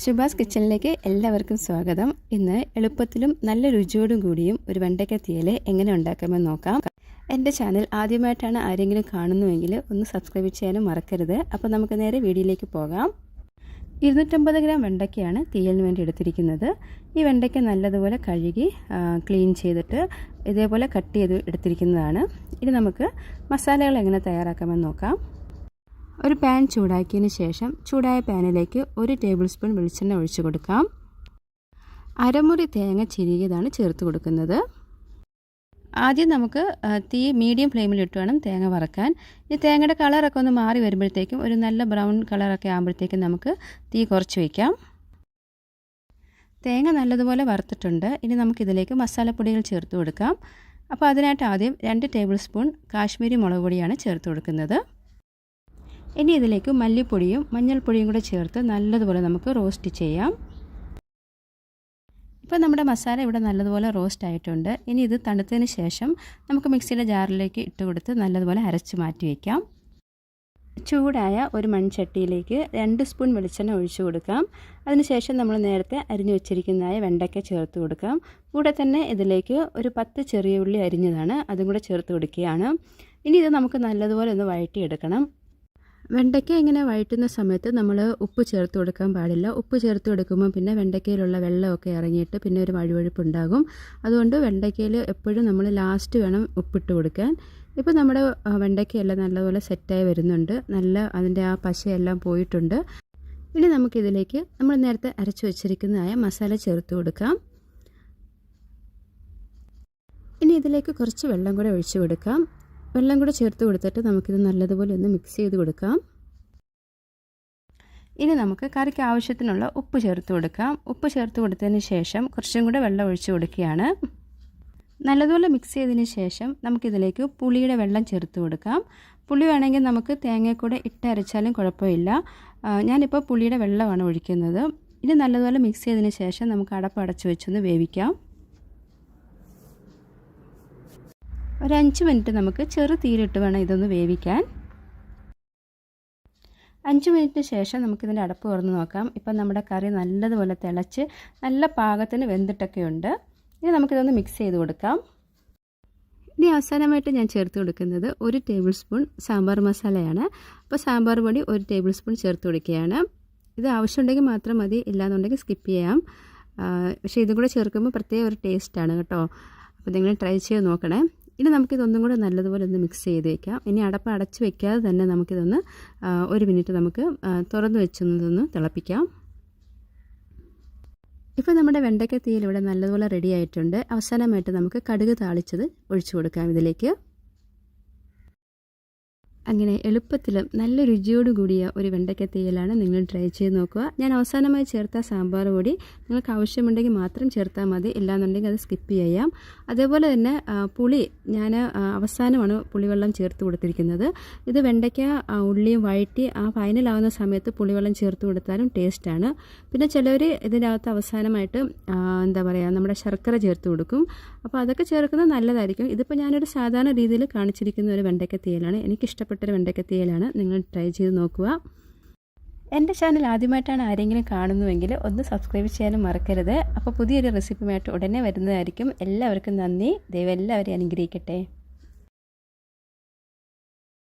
ശുഭാസ് കിച്ചണിലേക്ക് എല്ലാവർക്കും സ്വാഗതം. ഇന്ന് എളുപ്പത്തിലും നല്ല രുചിയോടും കൂടിയും ഒരു വെണ്ടയ്ക്ക തീയൽ എങ്ങനെ ഉണ്ടാക്കാമെന്ന് നോക്കാം. എന്റെ ചാനൽ ആദ്യമായിട്ടാണ് ആരെങ്കിലും കാണുന്നുവെങ്കിൽ ഒന്ന് സബ്സ്ക്രൈബ് ചെയ്യാനും മറക്കരുത്. അപ്പോൾ നമുക്ക് നേരെ വീഡിയോയിലേക്ക് പോകാം. ഇരുന്നൂറ്റമ്പത് ഗ്രാം വെണ്ടയ്ക്കയാണ് തീയലിന് വേണ്ടി എടുത്തിരിക്കുന്നത്. ഈ വെണ്ടയ്ക്ക നല്ലതുപോലെ കഴുകി ക്ലീൻ ചെയ്തിട്ട് ഇതേപോലെ കട്ട് ചെയ്ത് എടുത്തിരിക്കുന്നതാണ്. ഇനി നമുക്ക് മസാലകൾ എങ്ങനെ തയ്യാറാക്കാമെന്ന് നോക്കാം. ഒരു പാൻ ചൂടാക്കിയതിന് ശേഷം ചൂടായ പാനിലേക്ക് ഒരു ടേബിൾ സ്പൂൺ വെളിച്ചെണ്ണ ഒഴിച്ചു കൊടുക്കാം. അരമുറി തേങ്ങ ചിരികിയതാണ് ചേർത്ത് കൊടുക്കുന്നത്. ആദ്യം നമുക്ക് തീ മീഡിയം ഫ്ലെയിമിലിട്ട് വേണം തേങ്ങ വറക്കാൻ. ഈ തേങ്ങയുടെ കളറൊക്കെ ഒന്ന് മാറി വരുമ്പോഴത്തേക്കും ഒരു നല്ല ബ്രൗൺ കളറൊക്കെ ആകുമ്പോഴത്തേക്കും നമുക്ക് തീ കുറച്ച് വയ്ക്കാം തേങ്ങ നല്ലതുപോലെ വറുത്തിട്ടുണ്ട്. ഇനി നമുക്കിതിലേക്ക് മസാലപ്പൊടികൾ ചേർത്ത് കൊടുക്കാം. അപ്പോൾ അതിനായിട്ട് ആദ്യം രണ്ട് ടേബിൾ സ്പൂൺ കാശ്മീരി മുളക് പൊടിയാണ് ചേർത്ത് കൊടുക്കുന്നത്. ഇനി ഇതിലേക്ക് മല്ലിപ്പൊടിയും മഞ്ഞൾപ്പൊടിയും കൂടെ ചേർത്ത് നല്ലതുപോലെ നമുക്ക് റോസ്റ്റ് ചെയ്യാം. ഇപ്പോൾ നമ്മുടെ മസാല ഇവിടെ നല്ലതുപോലെ റോസ്റ്റ് ആയിട്ടുണ്ട്. ഇനി ഇത് തണുത്തതിന് ശേഷം നമുക്ക് മിക്സിയുടെ ജാറിലേക്ക് ഇട്ട് കൊടുത്ത് നല്ലതുപോലെ അരച്ച് മാറ്റി വയ്ക്കാം ചൂടായ ഒരു മൺചട്ടിയിലേക്ക് രണ്ട് സ്പൂൺ വെളിച്ചെണ്ണ ഒഴിച്ചു കൊടുക്കാം. അതിനുശേഷം നമ്മൾ നേരത്തെ അരിഞ്ഞു വെച്ചിരിക്കുന്നതായ വെണ്ടയ്ക്ക ചേർത്ത് കൊടുക്കാം. കൂടെ തന്നെ ഇതിലേക്ക് ഒരു പത്ത് ചെറിയ ഉള്ളി അരിഞ്ഞതാണ് അതും കൂടെ ചേർത്ത് കൊടുക്കുകയാണ്. ഇനി ഇത് നമുക്ക് നല്ലതുപോലെ ഒന്ന് വഴറ്റിയെടുക്കണം. വെണ്ടയ്ക്ക ഇങ്ങനെ വഴറ്റുന്ന സമയത്ത് നമ്മൾ ഉപ്പ് ചേർത്ത് കൊടുക്കാൻ പാടില്ല. ഉപ്പ് ചേർത്ത് കൊടുക്കുമ്പോൾ പിന്നെ വെണ്ടയ്ക്കയിലുള്ള വെള്ളമൊക്കെ ഇറങ്ങിയിട്ട് പിന്നെ ഒരു വഴുവഴുപ്പ് ഉണ്ടാകും അതുകൊണ്ട് വെണ്ടയ്ക്കയിൽ എപ്പോഴും നമ്മൾ ലാസ്റ്റ് വേണം ഉപ്പിട്ട് കൊടുക്കാൻ. ഇപ്പോൾ നമ്മുടെ വെണ്ടയ്ക്കയെല്ലാം നല്ലപോലെ സെറ്റായി വരുന്നുണ്ട്. നല്ല അതിന്റെ ആ പശയെല്ലാം പോയിട്ടുണ്ട്. ഇനി നമുക്കിതിലേക്ക് നമ്മൾ നേരത്തെ അരച്ചു വച്ചിരിക്കുന്നതായ മസാല ചേർത്ത് കൊടുക്കാം. ഇനി ഇതിലേക്ക് കുറച്ച് വെള്ളം കൂടെ ഒഴിച്ചു കൊടുക്കാം. വെള്ളം കൂടെ ചേർത്ത് കൊടുത്തിട്ട് നമുക്കിത് നല്ലതുപോലെ ഒന്ന് മിക്സ് ചെയ്ത് കൊടുക്കാം. ഇനി നമുക്ക് കറിക്ക് ആവശ്യത്തിനുള്ള ഉപ്പ് ചേർത്ത് കൊടുക്കാം. ഉപ്പ് ചേർത്ത് കൊടുത്തതിന് ശേഷം കുറച്ചും കൂടെ വെള്ളം ഒഴിച്ചു കൊടുക്കുകയാണ്. നല്ലതുപോലെ മിക്സ് ചെയ്തതിന് ശേഷം നമുക്കിതിലേക്ക് പുളിയുടെ വെള്ളം ചേർത്ത് കൊടുക്കാം. പുളി വേണമെങ്കിൽ നമുക്ക് തേങ്ങയെക്കൂടെ ഇട്ടരച്ചാലും കുഴപ്പമില്ല. ഞാനിപ്പോൾ പുളിയുടെ വെള്ളമാണ് ഒഴിക്കുന്നത്. ഇനി നല്ലതുപോലെ മിക്സ് ചെയ്തതിന് ശേഷം നമുക്ക് അടപ്പ് അടച്ചു വെച്ചൊന്ന് വേവിക്കാം. ഒരു അഞ്ച് മിനിറ്റ് നമുക്ക് ചെറു തീരിട്ട് വേണം ഇതൊന്ന് വേവിക്കാൻ. അഞ്ച് മിനിറ്റിന് ശേഷം നമുക്കിതിന്റെ അടപ്പ് തുറന്ന് നോക്കാം. ഇപ്പം നമ്മുടെ കറി നല്ലതുപോലെ തിളച്ച് നല്ല പാകത്തിന് വെന്തിട്ടൊക്കെ ഉണ്ട്. ഇനി നമുക്കിതൊന്ന് മിക്സ് ചെയ്ത് കൊടുക്കാം. ഇനി അവസാനമായിട്ട് ഞാൻ ചേർത്ത് കൊടുക്കുന്നത് ഒരു ടേബിൾ സ്പൂൺ സാമ്പാർ മസാലയാണ്. അപ്പോൾ സാമ്പാർ പൊടി ഒരു ടേബിൾ സ്പൂൺ ചേർത്ത് കൊടുക്കുകയാണ്. ഇത് ആവശ്യമുണ്ടെങ്കിൽ മാത്രം മതി ഇല്ലാന്നുണ്ടെങ്കിൽ സ്കിപ്പ് ചെയ്യാം. പക്ഷേ ഇതും കൂടെ ചേർക്കുമ്പോൾ പ്രത്യേക ഒരു ടേസ്റ്റാണ് കേട്ടോ. അപ്പോൾ നിങ്ങൾ ട്രൈ ചെയ്ത് നോക്കണേ. ഇനി നമുക്കിതൊന്നും കൂടെ നല്ലതുപോലെ ഒന്ന് മിക്സ് ചെയ്ത് വെക്കാം ഇനി അടപ്പ് അടച്ച് വെക്കാതെ തന്നെ നമുക്കിതൊന്ന് ഒരു മിനിറ്റ് നമുക്ക് തുറന്നു വെച്ചൊന്നതൊന്ന് തിളപ്പിക്കാം. ഇപ്പോൾ നമ്മുടെ വെണ്ടയ്ക്ക തീയിൽ ഇവിടെ നല്ലതുപോലെ റെഡി ആയിട്ടുണ്ട്. അവസാനമായിട്ട് നമുക്ക് കടുക് താളിച്ചത് ഒഴിച്ചു കൊടുക്കാം ഇതിലേക്ക്. അങ്ങനെ എളുപ്പത്തിലും നല്ല രുചിയോട് കൂടിയ ഒരു വെണ്ടയ്ക്ക തീയലാണ് നിങ്ങൾ ട്രൈ ചെയ്ത് നോക്കുക. ഞാൻ അവസാനമായി ചേർത്ത സാമ്പാർ പൊടി നിങ്ങൾക്ക് ആവശ്യമുണ്ടെങ്കിൽ മാത്രം ചേർത്താൽ മതി. ഇല്ലാന്നുണ്ടെങ്കിൽ അത് സ്കിപ്പ് ചെയ്യാം. അതേപോലെ തന്നെ പുളി. ഞാൻ അവസാനമാണ് പുളിവെള്ളം ചേർത്ത് കൊടുത്തിരിക്കുന്നത്. ഇത് വെണ്ടയ്ക്ക ഉള്ളിയും വഴറ്റി ആ ഫൈനലാവുന്ന സമയത്ത് പുളിവെള്ളം ചേർത്ത് കൊടുത്താലും ടേസ്റ്റാണ് പിന്നെ ചിലവർ ഇതിനകത്ത് അവസാനമായിട്ട് എന്താ പറയുക നമ്മുടെ ശർക്കര ചേർത്ത് കൊടുക്കും. അപ്പോൾ അതൊക്കെ ചേർക്കുന്നത് നല്ലതായിരിക്കും. ഇതിപ്പോൾ ഞാനൊരു സാധാരണ രീതിയിൽ കാണിച്ചിരിക്കുന്ന ഒരു വെണ്ടയ്ക്ക തീയലാണ് എനിക്ക് ഇഷ്ടപ്പെട്ടൊരു വെണ്ടയ്ക്ക തീയലാണ്. നിങ്ങൾ ട്രൈ ചെയ്ത് നോക്കുക. എന്റെ ചാനൽ ആദ്യമായിട്ടാണ് ആരെങ്കിലും കാണുന്നുവെങ്കിൽ ഒന്ന് സബ്സ്ക്രൈബ് ചെയ്യാനും മറക്കരുത്. അപ്പോൾ പുതിയൊരു റെസിപ്പിയുമായിട്ട് ഉടനെ വരുന്നതായിരിക്കും. എല്ലാവർക്കും നന്ദി. ദൈവം എല്ലാവരെയും അനുഗ്രഹിക്കട്ടെ.